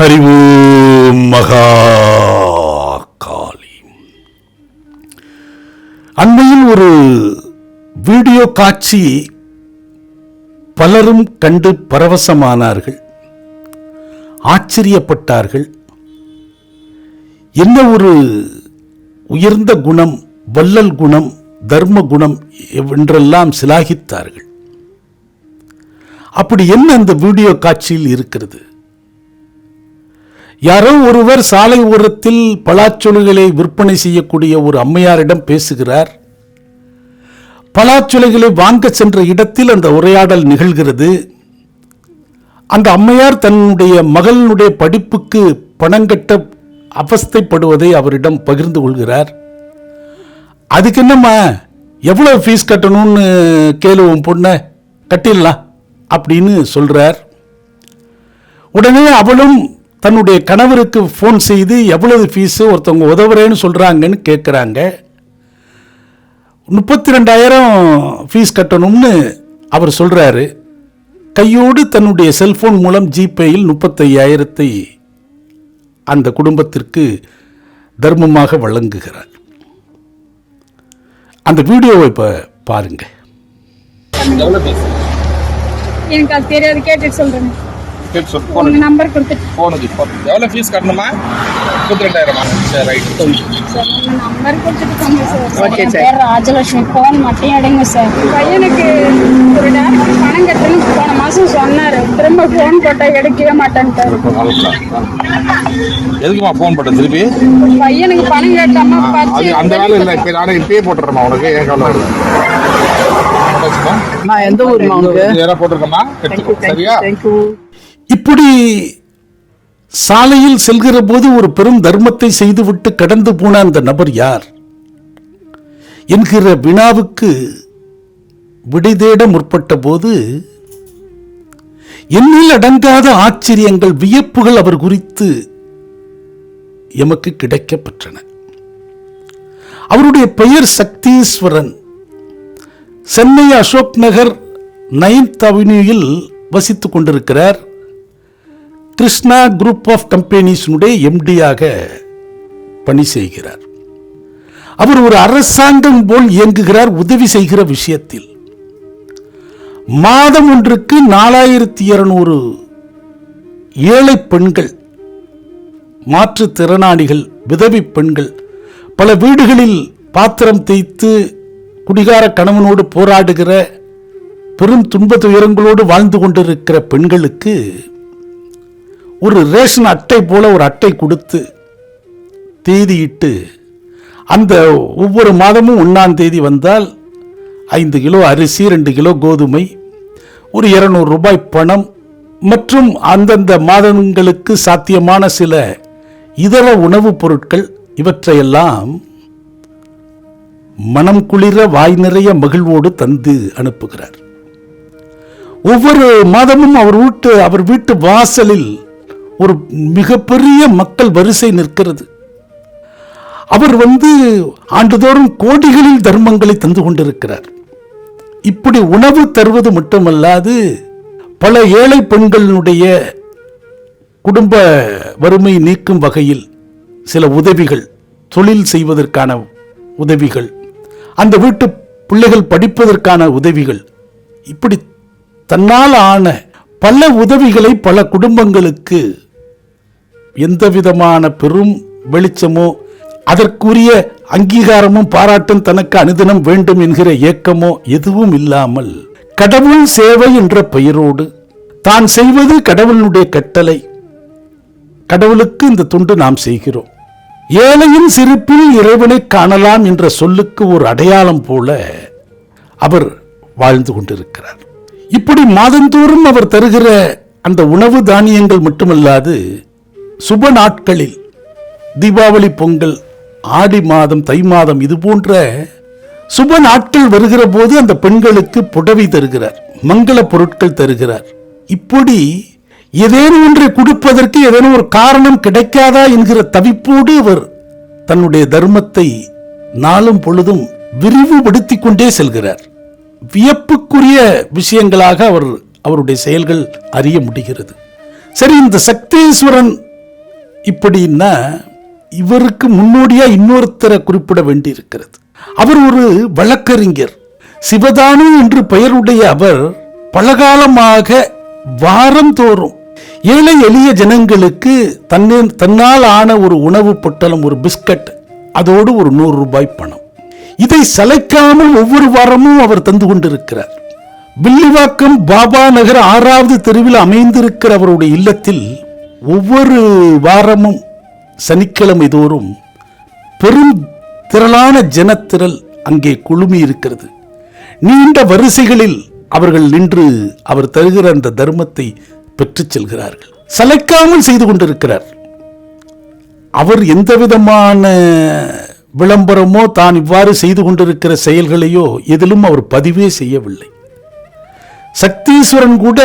ஹரிவு மகா காளி அண்மையில் ஒரு வீடியோ காட்சி பலரும் கண்டு பரவசமானார்கள் ஆச்சரியப்பட்டார்கள். என்ன ஒரு உயர்ந்த குணம் வல்லல் குணம் தர்ம குணம் என்றெல்லாம் சிலாகித்தார்கள். அப்படி என்ன அந்த வீடியோ காட்சியில் இருக்கிறது? யாரோ ஒருவர் சாலை ஓரத்தில் பலாச்சொலைகளை விற்பனை செய்யக்கூடிய ஒரு அம்மையாரிடம் பேசுகிறார். பலாச்சொலைகளை வாங்க சென்ற இடத்தில் அந்த உரையாடல் நிகழ்கிறது. அந்த அம்மையார் தன்னுடைய மகளினுடைய படிப்புக்கு பணம் கட்ட அவஸ்தைப்படுவதை அவரிடம் பகிர்ந்து கொள்கிறார். அதுக்கு என்னம்மா எவ்வளோ ஃபீஸ் கட்டணும்னு கேளு உன் பொண்ணை கட்டிடலாம் அப்படின்னு சொல்கிறார் உடனே அவளும் தன்னுடைய கணவருக்கு ஃபோன் செய்து எவ்வளவு ஃபீஸு ஒருத்தவங்க உதவுறேன்னு சொல்கிறாங்கன்னு கேட்குறாங்க முப்பத்தி ரெண்டாயிரம் ஃபீஸ் கட்டணும்னு அவர் சொல்கிறாரு கையோடு தன்னுடைய செல்ஃபோன் மூலம் ஜிபேயில் முப்பத்தையாயிரத்தை அந்த குடும்பத்திற்கு தர்மமாக வழங்குகிறார். அந்த வீடியோவை இப்போ பாருங்க. எனக்கு அது தெரியாது கேட்டுட்டு சொல்கிறேன் கேட்டு சொல்லு ஃபோன் நம்பர் கொடுத்துட்டு. ஃபோன் எவ்வளோ ஃபீஸ் கட்டணுமா? முப்பத்தி ரெண்டாயிரமா சரி ரைட் சார் நம்பர் கொடுத்துட்டு sir okay sir Rajalakshmi. Phone மட்டும் எடுங்க சார் பையனுக்கு ஒரு டேரக்டர் பணம் கட்டணும்னு போன மாசம் சொன்னாரு. திரும்ப ஃபோன் போட்டா எடுக்கவே மாட்டேன்ட்டாரு எதுக்குமா ஃபோன் திருப்பி? பையனுக்கு பணம் கேட்டாம அது அந்த வேலை இல்லை. இப்போ நானே இப்பயே போட்டுறேம்மா உனக்கு. ஏன் கவலை இல்லை? நான் எந்த போட்டிருக்கேம்மா? எடுத்துக்கோ சரியா? தேங்க்யூ இப்படி சாலையில் செல்கிற போது ஒரு பெரும் தர்மத்தை செய்துவிட்டு கடந்து போன அந்த நபர் யார்? என்கிற வினாவுக்கு விடை தேட முற்பட்ட போது எண்ணில் அடங்காத ஆச்சரியங்கள் வியப்புகள் அவர் குறித்து எமக்கு கிடைக்கப்பெற்றன. அவருடைய பெயர் சக்தீஸ்வரன். சென்னை அசோக் நகர் நைன்த் அவென்யூவில் வசித்துக் கொண்டிருக்கிறார். கிருஷ்ணா குரூப் ஆஃப் கம்பெனிஸினுடைய எம்டியாக பணி செய்கிறார். அவர் ஒரு அரசாங்கம் போல் இயங்குகிறார் உதவி செய்கிற விஷயத்தில். மாதம் ஒன்றுக்கு நாலாயிரத்தி இருநூறு ஏழை பெண்கள் மாற்றுத்திறனாளிகள் விதவி பெண்கள் பல வீடுகளில் பாத்திரம் தேய்த்து குடிகார கணவனோடு போராடுகிற பெரும் துன்ப துயரங்களோடு வாழ்ந்து கொண்டிருக்கிற பெண்களுக்கு ஒரு ரேஷன் அட்டை போல ஒரு அட்டை கொடுத்து தேதியிட்டு அந்த ஒவ்வொரு மாதமும் ஒன்றாம் தேதி வந்தால் ஐந்து கிலோ அரிசி ரெண்டு கிலோ கோதுமை ஒரு இருநூறு ரூபாய் பணம் மற்றும் அந்தந்த மாதங்களுக்கு சாத்தியமான சில இதர உணவுப் பொருட்கள். இவற்றையெல்லாம் மனம் குளிர வாய் நிறைய மகிழ்வோடு தந்து அனுப்புகிறார். ஒவ்வொரு மாதமும் அவர் வீட்டு அவர் வீட்டு வாசலில் ஒரு மிகப்பெரிய மக்கள் வரிசை நிற்கிறது. அவர் வந்து ஆண்டுதோறும் கோடிகளில் தர்மங்களை தந்து கொண்டிருக்கிறார். இப்படி உணவு தருவது மட்டுமல்லாது பல ஏழை பெண்களினுடைய குடும்ப வறுமை நீக்கும் வகையில் சில உதவிகள் தொழில் செய்வதற்கான உதவிகள் அந்த வீட்டு பிள்ளைகள் படிப்பதற்கான உதவிகள் இப்படி தன்னால் ஆன பல உதவிகளை பல குடும்பங்களுக்கு எந்த விதமான பெரும் வெளிச்சமோ அதற்குரிய அங்கீகாரமும் பாராட்டும் தனக்கு அனுதினம் வேண்டும் என்கிற ஏக்கமோ எதுவும் இல்லாமல் கடவுள் சேவை என்ற பெயரோடு தான் செய்வது கடவுளுடைய கட்டளை. கடவுளுக்கு இந்த துண்டு நாம் செய்கிறோம். ஏழையின் சிரிப்பில் இறைவனை காணலாம் என்ற சொல்லுக்கு ஒரு அடையாளம் போல அவர் வாழ்ந்து கொண்டிருக்கிறார். இப்படி மாதந்தோறும் அவர் தருகிற அந்த உணவு தானியங்கள் மட்டுமல்லாது சுப நாட்களில் தீபாவளி பொங்கல் ஆடி மாதம் தை மாதம் இது போன்ற சுப நாட்கள் வருகிற போது அந்த பெண்களுக்கு புடவை தருகிறார் மங்கள பொருட்கள் தருகிறார். இப்படி ஏதேனும் ஒன்றை கொடுப்பதற்கு ஏதேனும் ஒரு காரணம் கிடைக்காதா என்கிற தவிப்போடு அவர் தன்னுடைய தர்மத்தை நாளும் பொழுதும் விரிவுபடுத்தி கொண்டே செல்கிறார். வியப்புக்குரிய விஷயங்களாக அவர் அவருடைய செயல்கள் அறிய முடிகிறது. சரி இந்த சக்தீஸ்வரன் இப்படின்னா இவருக்கு முன்னோடியாக இன்னொருத்தரை குறிப்பிட வேண்டியிருக்கிறது. அவர் ஒரு வழக்கறிஞர். சிவதானு என்று பெயருடைய அவர் பலகாலமாக வாரந்தோறும் ஏழை எளிய ஜனங்களுக்கு தன்னே தன்னால் ஆன ஒரு உணவு பொட்டலம் ஒரு பிஸ்கட் அதோடு ஒரு நூறு ரூபாய் பணம். இதை சளைக்காமல் ஒவ்வொரு வாரமும் அவர் தந்து கொண்டிருக்கிறார். வில்லிவாக்கம் பாபா நகர் ஆறாவது தெருவில் அமைந்திருக்கிற அவருடைய இல்லத்தில் ஒவ்வொரு வாரமும் சனிக்கிழமை தோறும் பெரும் திரளான ஜனத்திரள் அங்கே குழுமி இருக்கிறது. நீண்ட வரிசைகளில் அவர்கள் நின்று அவர் தருகிற அந்த தர்மத்தை பெற்றுச் செல்கிறார்கள். சலைக்காமல் செய்து கொண்டிருக்கிறார். அவர் எந்த விதமான விளம்பரமோ தான் இவ்வாறு செய்து கொண்டிருக்கிற செயல்களையோ எதிலும் அவர் பதிவே செய்யவில்லை. சக்தீஸ்வரன் கூட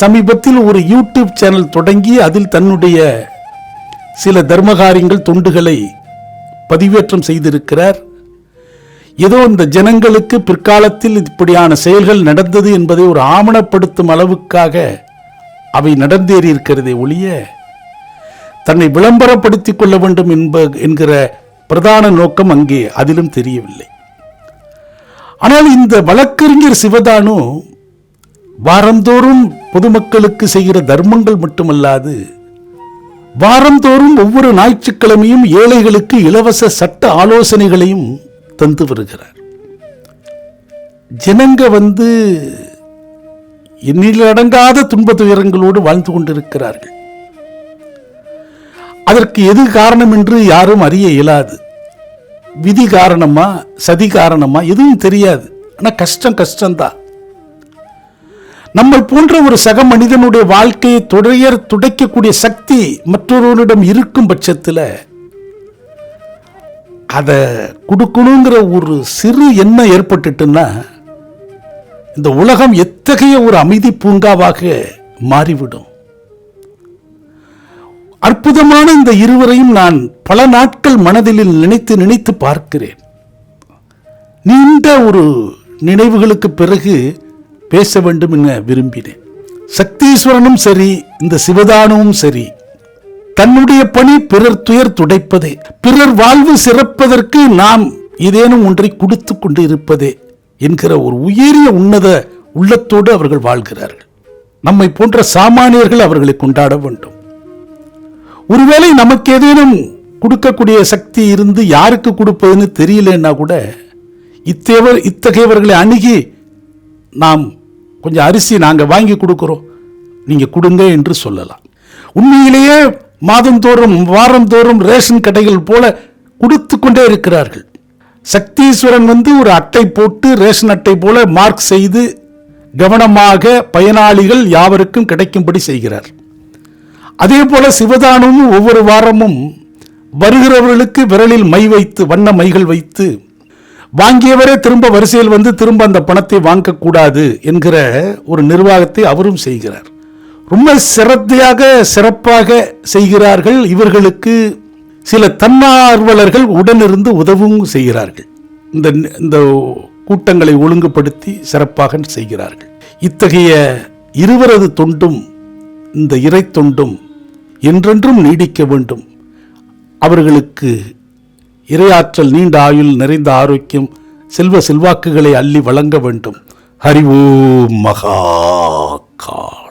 சமீபத்தில் ஒரு யூடியூப் சேனல் தொடங்கி அதில் தன்னுடைய சில தர்மகாரியங்கள் தொண்டுகளை பதிவேற்றம் செய்திருக்கிறார். ஏதோ இந்த ஜனங்களுக்கு பிற்காலத்தில் இப்படியான செயல்கள் நடந்தது என்பதை ஒரு ஆவணப்படுத்தும் அளவுக்காக அவை நடந்தேறி இருக்கிறதே ஒழிய தன்னை விளம்பரப்படுத்திக் கொள்ள வேண்டும் என்ப என்கிற பிரதான நோக்கம் அங்கே அதிலும் தெரியவில்லை. ஆனால் இந்த வழக்கறிஞர் சிவதானு வாரந்தோறும் பொதுமக்களுக்கு செய்கிற தர்மங்கள் மட்டுமல்லாது வாரந்தோறும் ஒவ்வொரு ஞாயிற்றுக்கிழமையும் ஏழைகளுக்கு இலவச சட்ட ஆலோசனைகளையும் தந்து வருகிறார். ஜனங்க வந்து எண்ணிலடங்காத துன்ப துயரங்களோடு வாழ்ந்து கொண்டிருக்கிறார்கள். அதற்கு எது காரணம் என்று யாரும் அறிய இயலாது. விதி காரணமா சதி காரணமா எதுவும் தெரியாது. ஆனால் கஷ்டம் கஷ்டம்தான். நம்மை போன்ற ஒரு சக மனிதனுடைய வாழ்க்கையை துடையர் துடைக்கக்கூடிய சக்தி மற்றொருவரிடம் இருக்கும் பட்சத்தில் அதை கொடுக்கணுங்கிற ஒரு சிறு எண்ணம் ஏற்பட்டுட்டுன்னா இந்த உலகம் எத்தகைய ஒரு அமைதி பூங்காவாக மாறிவிடும்? அற்புதமான இந்த இருவரையும் நான் பல நாட்கள் மனதில் நினைத்து நினைத்து பார்க்கிறேன். நீண்ட ஒரு நினைவுகளுக்கு பிறகு பேச வேண்டும் என விரும்பினேன். சக்தீஸ்வரனும் சரி இந்த சிவதானமும் சரி தன்னுடைய பணி பிறர் துயர் துடைப்பதே பிறர் வாழ்வு சிறப்பதற்கு நாம் ஏதேனும் ஒன்றை கொடுத்து கொண்டு இருப்பதே என்கிற ஒரு உயரிய உன்னத உள்ளத்தோடு அவர்கள் வாழ்கிறார்கள். நம்மை போன்ற சாமானியர்கள் அவர்களை கொண்டாட வேண்டும். ஒருவேளை நமக்கு ஏதேனும் கொடுக்கக்கூடிய சக்தி இருந்து யாருக்கு கொடுப்பதுன்னு தெரியலன்னா கூட இத்தேவர் இத்தகையவர்களை அணுகி நாம் கொஞ்சம் அரிசி நாங்கள் வாங்கி கொடுக்குறோம். நீங்கள் கொடுங்க என்று சொல்லலாம். உண்மையிலேயே மாதந்தோறும் வாரந்தோறும் ரேஷன் கடைகள் போல கொடுத்து கொண்டே இருக்கிறார்கள். சக்தீஸ்வரன் வந்து ஒரு அட்டை போட்டு ரேஷன் அட்டை போல மார்க் செய்து கவனமாக பயனாளிகள் யாவருக்கும் கிடைக்கும்படி செய்கிறார். அதே போல சிவதானமும் ஒவ்வொரு வாரமும் வருகிறவர்களுக்கு விரலில் மை வைத்து வண்ண மைகள் வைத்து வாங்கியவரே திரும்ப வரிசையில் வந்து திரும்ப அந்த பணத்தை வாங்கக்கூடாது என்கிற ஒரு நிர்வாகத்தை அவரும் செய்கிறார். ரொம்ப சிரத்தையாக சிறப்பாக செய்கிறார்கள். இவர்களுக்கு சில தன்னார்வலர்கள் உடனிருந்து உதவும் செய்கிறார்கள். இந்த இந்த கூட்டங்களை ஒழுங்குபடுத்தி சிறப்பாக செய்கிறார்கள். இத்தகைய இருவரது தொண்டும் இந்த இறை தொண்டும் என்றென்றும் நீடிக்க வேண்டும். அவர்களுக்கு இரையாற்றல் நீண்ட ஆயுள் நிறைந்த ஆரோக்கியம் செல்வ செல்வாக்குகளை அள்ளி வழங்க வேண்டும். ஹரி ஓம் மகா கா